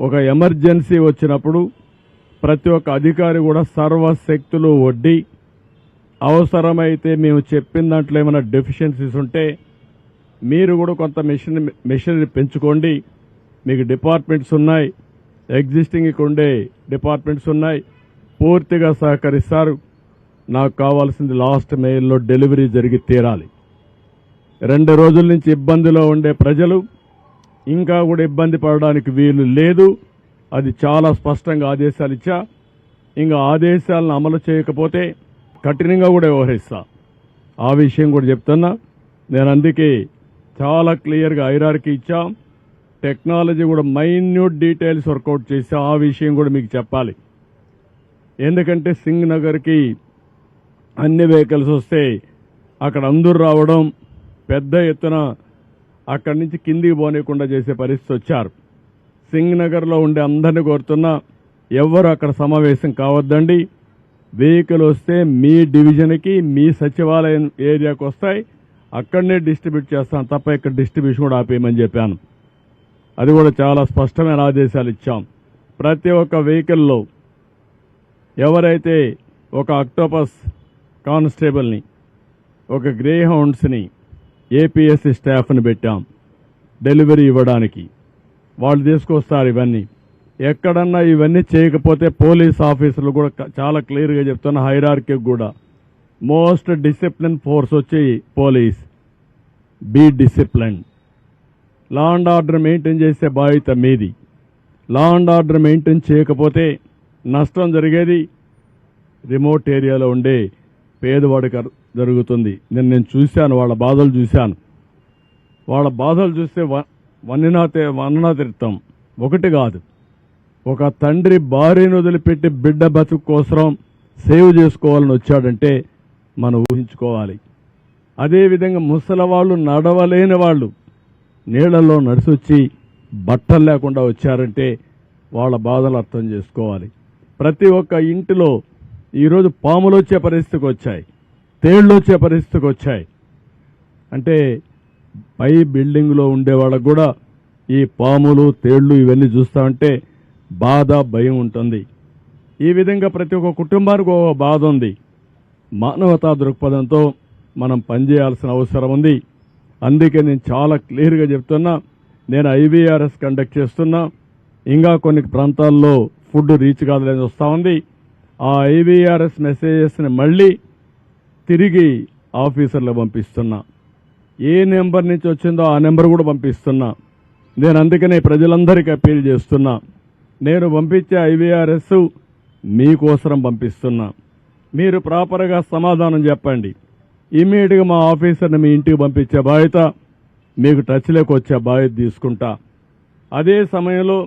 ఒక ఎమర్జెన్సీ వచ్చినప్పుడు ప్రతి ఒక్క అధికారి కూడా సర్వశక్తులు వడ్డీ అవసరమైతే మేము చెప్పిన దాంట్లో ఏమైనా డెఫిషియన్సీస్ ఉంటే మీరు కూడా కొంత మిషన్ మిషనరీ పెంచుకోండి. మీకు డిపార్ట్మెంట్స్ ఉన్నాయి. ఎగ్జిస్టింగ్ ఉండే డిపార్ట్మెంట్స్ ఉన్నాయి. పూర్తిగా సహకరిస్తారు. నాకు కావాల్సింది లాస్ట్ మెయిల్లో డెలివరీ జరిగి తీరాలి. రెండు రోజుల నుంచి ఇబ్బందిలో ఉండే ప్రజలు ఇంకా కూడా ఇబ్బంది పడడానికి వీలు లేదు. అది చాలా స్పష్టంగా ఆదేశాలు ఇచ్చా. ఇంకా ఆదేశాలను అమలు చేయకపోతే కఠినంగా కూడా వ్యవహరిస్తా. ఆ విషయం కూడా చెప్తున్నా. నేను అందుకే చాలా క్లియర్గా ఐరార్కి ఇచ్చాం. టెక్నాలజీ కూడా మైన్యూట్ డీటెయిల్స్ వర్కౌట్ చేసి ఆ విషయం కూడా మీకు చెప్పాలి. ఎందుకంటే సింగ్ నగర్కి అన్ని వెహికల్స్ వస్తే అక్కడ అందరూ రావడం పెద్ద ఎత్తున అక్కడి నుంచి కిందికి పోనీయకుండా చేసే పరిస్థితి వచ్చారు. సింగ్ నగర్లో ఉండే అందరిని కోరుతున్నా ఎవ్వరు అక్కడ సమావేశం కావద్దండి. వెహికల్ వస్తే మీ డివిజన్కి మీ సచివాలయం ఏరియాకి వస్తాయి. అక్కడనే డిస్ట్రిబ్యూట్ చేస్తాను తప్ప ఇక్కడ డిస్ట్రిబ్యూషన్ కూడా ఆపేయమని చెప్పాను. అది కూడా చాలా స్పష్టమైన ఆదేశాలు ఇచ్చాం. ప్రతి ఒక్క వెహికల్లో ఎవరైతే ఒక అక్టోపస్ కానిస్టేబుల్ని ఒక గ్రే హౌండ్స్ని ఏపీఎస్సి స్టాఫ్ని పెట్టాం. డెలివరీ ఇవ్వడానికి. వాళ్ళు తీసుకొస్తారు ఇవన్నీ. ఎక్కడన్నా ఇవన్నీ చేయకపోతే పోలీస్ ఆఫీసులు కూడా చాలా క్లియర్గా చెప్తున్న హైరార్కి కూడా. మోస్ట్ డిసిప్లిన్ ఫోర్స్ వచ్చి police. Be discipline. Law and order maintain చేసే బాధ్యత మీది. లా అండ్ ఆర్డర్ మెయింటైన్ చేయకపోతే నష్టం జరిగేది రిమోట్ ఏరియాలో ఉండే పేదవాడికి జరుగుతుంది. నేను నేను చూశాను వాళ్ళ బాధలు చూశాను. వాళ్ళ బాధలు చూస్తే వ- వన్నినా తే- వన్ననా తీర్థం ఒకటి కాదు. ఒక తండ్రి భార్యను వదిలిపెట్టి బిడ్డ బతుకు కోసం సేవ్ చేసుకోవాలని వచ్చాడంటే మనం ఊహించుకోవాలి. అదేవిధంగా ముసలి వాళ్ళు నడవలేని వాళ్ళు నీళ్ళలో నడిసొచ్చి బట్టలు లేకుండా వచ్చారంటే వాళ్ళ బాధలు అర్థం చేసుకోవాలి. ప్రతి ఒక్క ఇంటిలో ఈరోజు పాములు వచ్చే పరిస్థితికి వచ్చాయి తేళ్ళు వచ్చే పరిస్థితికి వచ్చాయి అంటే పై బిల్డింగ్లో ఉండే వాళ్ళకు కూడా ఈ పాములు తేళ్ళు ఇవన్నీ చూస్తామంటే బాధ భయం ఉంటుంది. ఈ విధంగా ప్రతి ఒక్క కుటుంబానికి ఒక బాధ ఉంది. మానవతా దృక్పథంతో మనం పనిచేయాల్సిన అవసరం ఉంది. అందుకే నేను చాలా క్లియర్గా చెప్తున్నా నేను ఐవీఆర్ఎస్ కండక్ట్ చేస్తున్నా. ఇంకా కొన్ని ప్రాంతాల్లో ఫుడ్ రీచ్ కాదని వస్తూ ఉంది. ఆ ఐవీఆర్ఎస్ మెసేజెస్ని మళ్ళీ తిరిగి ఆఫీసర్లకు పంపిస్తున్నా. ఏ నెంబర్ నుంచి వచ్చిందో ఆ నెంబర్ కూడా పంపిస్తున్నా. నేను అందుకనే ప్రజలందరికీ అప్పీల్ చేస్తున్నా. నేను పంపించే ఐవీఆర్ఎస్ మీకోసరం పంపిస్తున్నా. మీరు ప్రాపర్గా సమాధానం చెప్పండి. ఇమీడియట్గా మా ఆఫీసర్ని మీ ఇంటికి పంపించే బాధ్యత మీకు టచ్లోకి వచ్చే బాధ్యత తీసుకుంటా. అదే సమయంలో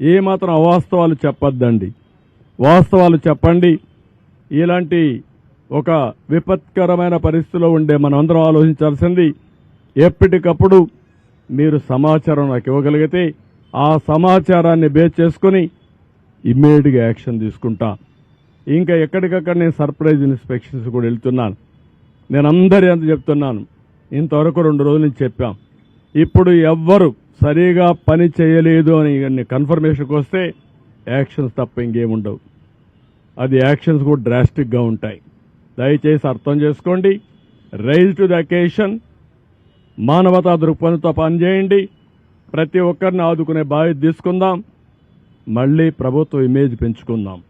ఏమాత్రం అవాస్తవాలు చెప్పొద్దండి. వాస్తవాలు చెప్పండి. ఇలాంటి ఒక విపత్కరమైన పరిస్థితిలో ఉండే మనమందరం ఆలోచించాల్సింది ఎప్పటికప్పుడు మీరు సమాచారం నాకు ఇవ్వగలిగితే ఆ సమాచారాన్ని బేస్ చేసుకుని ఇమ్మీడియట్గా యాక్షన్ తీసుకుంటా. ఇంకా ఎక్కడికక్కడ నేను సర్ప్రైజ్ ఇన్స్పెక్షన్స్ కూడా వెళ్తున్నాను. నేను అందరి అంత చెప్తున్నాను. ఇంతవరకు రెండు రోజుల నుంచి చెప్పాం. ఇప్పుడు ఎవ్వరు సరిగా పని చేయలేదు అని కన్ఫర్మేషన్కి వస్తే యాక్షన్స్ తప్ప ఇంకేముండవు. అది యాక్షన్స్ కూడా డ్రాస్టిక్గా ఉంటాయి. దయచేసి అర్థం చేసుకోండి. రైజ్ టు ద అకేషన్ మానవతా దృక్పథంతో పనిచేయండి. ప్రతి ఒక్కరిని ఆదుకునే బాధ్యత తీసుకుందాం. మళ్ళీ ప్రభుత్వ ఇమేజ్ పెంచుకుందాం.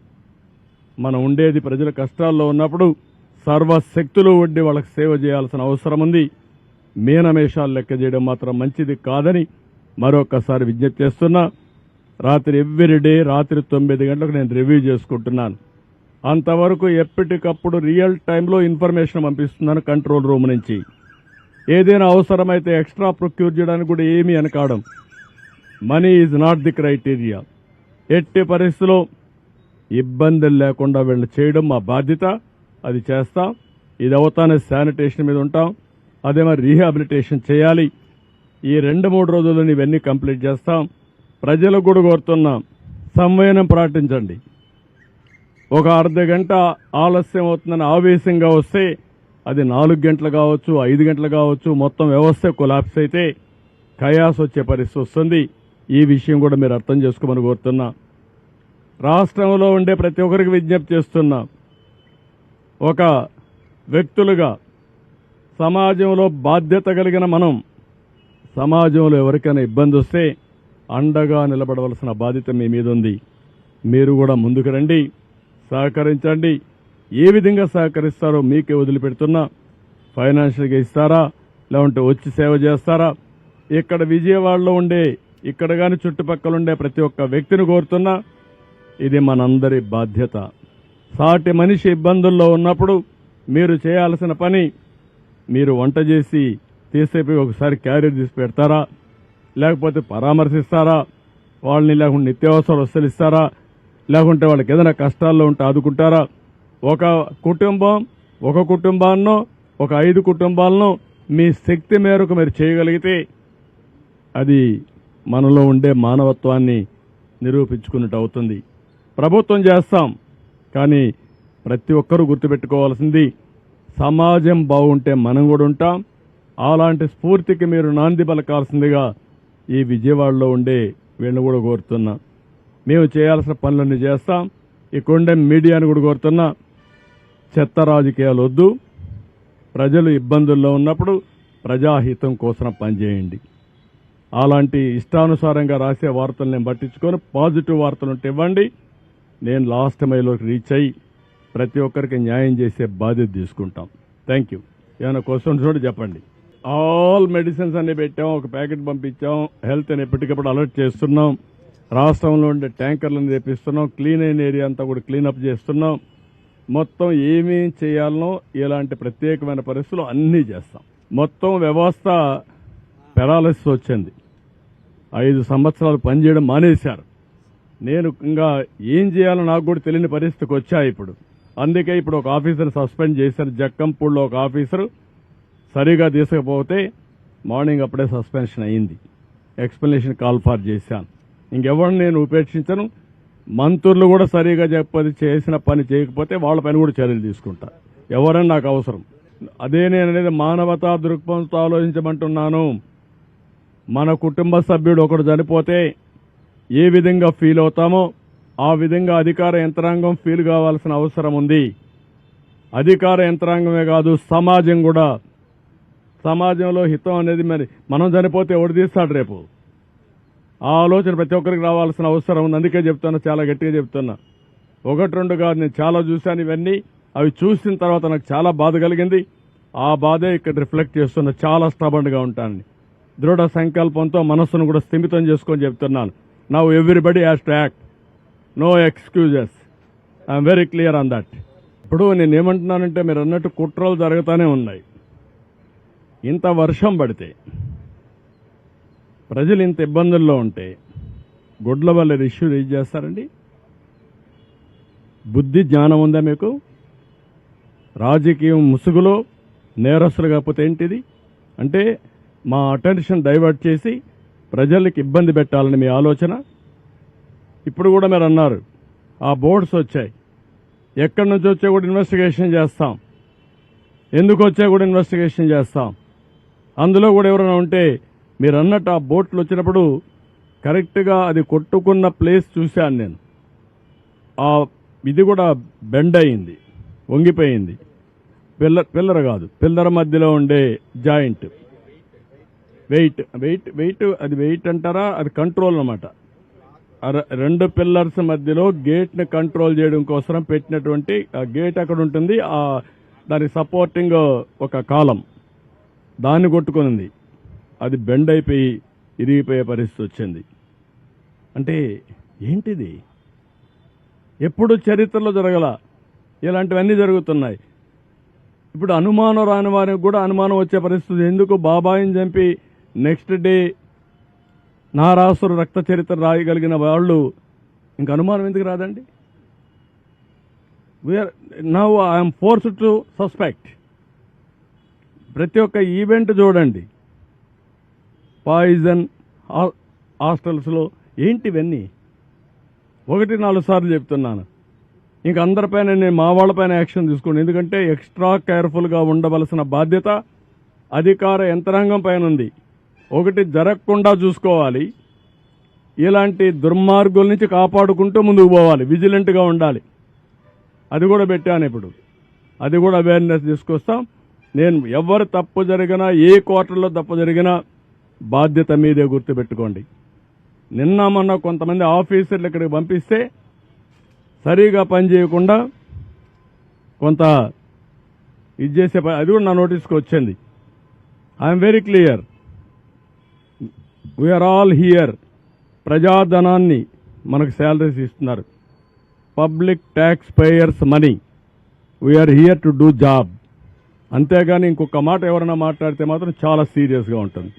మనం ఉండేది ప్రజల కష్టాల్లో ఉన్నప్పుడు సర్వశక్తులు వడ్డీ వాళ్ళకి సేవ చేయాల్సిన అవసరం ఉంది. మీనమేషాలు లెక్క చేయడం మాత్రం మంచిది కాదని మరొకసారి విజ్ఞప్తి చేస్తున్నా. రాత్రి ఎవ్రీడే రాత్రి తొమ్మిది గంటలకు నేను రివ్యూ చేసుకుంటున్నాను. అంతవరకు ఎప్పటికప్పుడు రియల్ టైంలో ఇన్ఫర్మేషన్ పంపిస్తున్నాను కంట్రోల్ రూమ్ నుంచి. ఏదైనా అవసరమైతే ఎక్స్ట్రా ప్రొక్యూర్ చేయడానికి కూడా ఏమీ అనకాడం money is not the criteria. ఎట్టి పరిస్థితిలో ఇబ్బందులు లేకుండా వీళ్ళు చేయడం మా బాధ్యత. అది చేస్తాం. ఇది అవుతానే శానిటేషన్ మీద ఉంటాం. అదే మరి రీహాబిలిటేషన్ చేయాలి. ఈ రెండు మూడు రోజుల్లో ఇవన్నీ కంప్లీట్ చేస్తాం. ప్రజలకు కూడా కోరుతున్నాం. సంవయనం పాటించండి. ఒక అర్ధ గంట ఆలస్యం అవుతుందని ఆవేశంగా వస్తే అది నాలుగు గంటలు కావచ్చు ఐదు గంటలు కావచ్చు మొత్తం వ్యవస్థ కొలాప్స్ అయితే కయాస్ వచ్చే పరిస్థితి వస్తుంది. ఈ విషయం కూడా మీరు అర్థం చేసుకోమని కోరుతున్నా. రాష్ట్రంలో ఉండే ప్రతి ఒక్కరికి విజ్ఞప్తి చేస్తున్నా. ఒక వ్యక్తులుగా సమాజంలో బాధ్యత కలిగిన మనం సమాజంలో ఎవరికైనా ఇబ్బంది వస్తే అండగా నిలబడవలసిన బాధ్యత మీ మీద ఉంది. మీరు కూడా ముందుకు రండి. సహకరించండి. ఏ విధంగా సహకరిస్తారో మీకే వదిలిపెడుతున్నా. ఫైనాన్షియల్గా ఇస్తారా? లేకుంటే వచ్చి సేవ చేస్తారా? ఇక్కడ విజయవాడలో ఉండే ఇక్కడ కానీ చుట్టుపక్కల ఉండే ప్రతి ఒక్క వ్యక్తిని కోరుతున్నా ఇది మనందరి బాధ్యత. సాటి మనిషి ఇబ్బందుల్లో ఉన్నప్పుడు మీరు చేయాల్సిన పని మీరు వంట చేసి తీసేపి ఒకసారి క్యారియర్ తీసి పెడతారా? లేకపోతే పరామర్శిస్తారా? వాళ్ళని లేకుంటే నిత్యావసర వస్తువులు ఇస్తారా లేకుంటే వాళ్ళకి ఏదైనా కష్టాల్లో ఉంటే ఆదుకుంటారా? ఒక కుటుంబం ఒక కుటుంబాన్నో ఒక ఐదు కుటుంబాలను మీ శక్తి మేరకు మీరు చేయగలిగితే అది మనలో ఉండే మానవత్వాన్ని నిరూపించుకున్నట్టు అవుతుంది. ప్రభుత్వం చేస్తాం కానీ ప్రతి ఒక్కరూ గుర్తుపెట్టుకోవాల్సింది సమాజం బాగుంటే మనం కూడా ఉంటాం. అలాంటి స్ఫూర్తికి మీరు నాంది పలకాల్సిందిగా ఈ విజయవాడలో ఉండే వీళ్ళని కూడా కోరుతున్నా. మేము చేయాల్సిన పనులన్నీ చేస్తాం. ఈ కొండ మీడియాను కూడా కోరుతున్నా చెత్త రాజకీయాలు వద్దు. ప్రజలు ఇబ్బందుల్లో ఉన్నప్పుడు ప్రజాహితం కోసం పనిచేయండి. అలాంటి ఇష్టానుసారంగా రాసే వార్తలు నేను పట్టించుకొని. పాజిటివ్ వార్తలు ఉంటే ఇవ్వండి. నేను లాస్ట్ మైలోకి రీచ్ అయ్యి ప్రతి ఒక్కరికి న్యాయం చేసే బాధ్యత తీసుకుంటాం. Thank you. ఏమైనా క్వశ్చన్స్ కూడా చెప్పండి. ఆల్ మెడిసిన్స్ అన్ని పెట్టాం. ఒక ప్యాకెట్ పంపించాం. హెల్త్ అని ఎప్పటికప్పుడు అలర్ట్ చేస్తున్నాం. రాష్ట్రంలో ఉండే ట్యాంకర్లను తెప్పిస్తున్నాం క్లీన్ అయిన ఏరియా అంతా కూడా క్లీనప్ చేస్తున్నాం. మొత్తం ఏమేం చేయాలనో ఇలాంటి ప్రత్యేకమైన పరిస్థితులు అన్నీ చేస్తాం. మొత్తం వ్యవస్థ పెరాలసిస్ వచ్చింది. ఐదు సంవత్సరాలు పనిచేయడం మానేశారు. నేను ఇంకా ఏం చేయాలో నాకు కూడా తెలియని పరిస్థితికి వచ్చా ఇప్పుడు. అందుకే ఇప్పుడు ఒక ఆఫీసర్ సస్పెండ్ చేశారు. జక్కంపూడిలో ఒక ఆఫీసర్ సరిగా తీసుకపోతే మార్నింగ్ అప్పుడే సస్పెన్షన్ అయింది. ఎక్స్ప్లెనేషన్ కాల్ ఫార్ చేశాను. ఇంకెవరిని నేను ఉపేక్షించను. మంత్రులు కూడా సరిగా చెప్పది చేసిన పని చేయకపోతే వాళ్ళ పని కూడా చర్యలు తీసుకుంటా. ఎవరని నాకు అవసరం. అదే నేను అనేది మానవతా దృక్పథంతో ఆలోచించమంటున్నాను. మన కుటుంబ సభ్యుడు ఒకడు చనిపోతే ఏ విధంగా ఫీల్ అవుతామో ఆ విధంగా అధికార యంత్రాంగం ఫీల్ కావాల్సిన అవసరం ఉంది. అధికార యంత్రాంగమే కాదు సమాజం కూడా. సమాజంలో హితం అనేది మరి మనం చనిపోతే ఎవడు తీస్తాడు రేపు? ఆ ఆలోచన ప్రతి ఒక్కరికి రావాల్సిన అవసరం ఉంది. అందుకే చెప్తున్నా చాలా గట్టిగా చెప్తున్నా. ఒకటి రెండు కాదు నేను చాలా చూశాను ఇవన్నీ. అవి చూసిన తర్వాత నాకు చాలా బాధ కలిగింది. ఆ బాధే ఇక్కడ రిఫ్లెక్ట్ చేస్తున్న చాలా స్టబన్గా ఉంటాను. దృఢ సంకల్పంతో మనస్సును కూడా స్థిమితం చేసుకొని చెప్తున్నాను. Now everybody has to act no excuses I'm very clear on that ఇప్పుడు నేను ఏమంటున్నానంటే మీరు అన్నట్టు కుట్రలు జరుగుతూనే ఉన్నాయి. ఇంత వర్షం పడితే ప్రజలు ఇంత ఇబ్బందుల్లో ఉంటే గుడ్ల వల్ల ఇష్యూ రేజ్ చేస్తారండి. బుద్ధి జ్ఞానం ఉందా మీకు? రాజకీయం ముసుగులో నేరస్తులు కాకపోతే ఏంటిది? అంటే మా అటెన్షన్ డైవర్ట్ చేసి ప్రజలకు ఇబ్బంది పెట్టాలని మీ ఆలోచన? ఇప్పుడు కూడా మీరు అన్నారు ఆ బోర్డ్స్ వచ్చాయి. ఎక్కడి నుంచి వచ్చా కూడా ఇన్వెస్టిగేషన్ చేస్తాం. ఎందుకు వచ్చా కూడా ఇన్వెస్టిగేషన్ చేస్తాం. అందులో కూడా ఎవరైనా ఉంటే మీరు అన్నట్టు ఆ బోట్లు వచ్చినప్పుడు కరెక్ట్గా అది కొట్టుకున్న ప్లేస్ చూశాను నేను. ఆ ఇది కూడా బెండ్ అయింది వంగిపోయింది. పిల్లర్ పిల్లర్ కాదు పిల్లర్ మధ్యలో ఉండే జాయింట్. వెయిట్ వెయిట్ వెయిట్ అది వెయిట్ అంటారా? అది కంట్రోల్ అనమాట రెండు పిల్లర్స్ మధ్యలో గేట్ని కంట్రోల్ చేయడం కోసం పెట్టినటువంటి ఆ గేట్ అక్కడ ఉంటుంది. ఆ దాని సపోర్టింగ్ ఒక కాలం. దాన్ని కొట్టుకునింది అది బెండ్ అయిపోయి ఇరిగిపోయే పరిస్థితి వచ్చింది. అంటే ఏంటిది? ఎప్పుడు చరిత్రలో జరగల ఇలాంటివన్నీ జరుగుతున్నాయి. ఇప్పుడు అనుమానం రాని వారికి కూడా అనుమానం వచ్చే పరిస్థితి. ఎందుకు బాబాయిని చంపి నెక్స్ట్ డే నారాసురు రక్త చరిత్ర రాయగలిగిన వాళ్ళు ఇంక అనుమానం ఎందుకు రాదండి? We're now I'm force to suspect ప్రతి ఒక్క ఈవెంట్ చూడండి. పాయిజన్ హాస్టల్స్లో ఏంటివన్నీ ఒకటి నాలుగు సార్లు చెప్తున్నాను. ఇంక అందరిపైన నేను మా వాళ్ళపైన యాక్షన్ తీసుకోండి ఎందుకంటే ఎక్స్ట్రా కేర్ఫుల్గా ఉండవలసిన బాధ్యత అధికార యంత్రాంగం పైన ఉంది. ఒకటి జరగకుండా చూసుకోవాలి. ఇలాంటి దుర్మార్గుల నుంచి కాపాడుకుంటూ ముందుకు పోవాలి. విజిలెంట్గా ఉండాలి. అది కూడా పెట్టాను ఇప్పుడు. అది కూడా అవేర్నెస్ తీసుకొస్తాం. నేను ఎవరు తప్పు జరిగినా ఏ క్వార్టర్లో తప్పు జరిగినా బాధ్యత మీదే గుర్తుపెట్టుకోండి. నిన్న మొన్న కొంతమంది ఆఫీసర్లు ఇక్కడికి పంపిస్తే సరిగా పని చేయకుండా కొంత ఇది చేసే అది కూడా నా నోటీస్కి వచ్చింది. I'm very clear we're all here ప్రజాధనాన్ని మనకు శాలరీస్ ఇస్తున్నారు. Public tax payers money we're here to do job అంతేగాని ఇంకొక మాట ఎవరైనా మాట్లాడితే మాత్రం చాలా సీరియస్గా ఉంటుంది.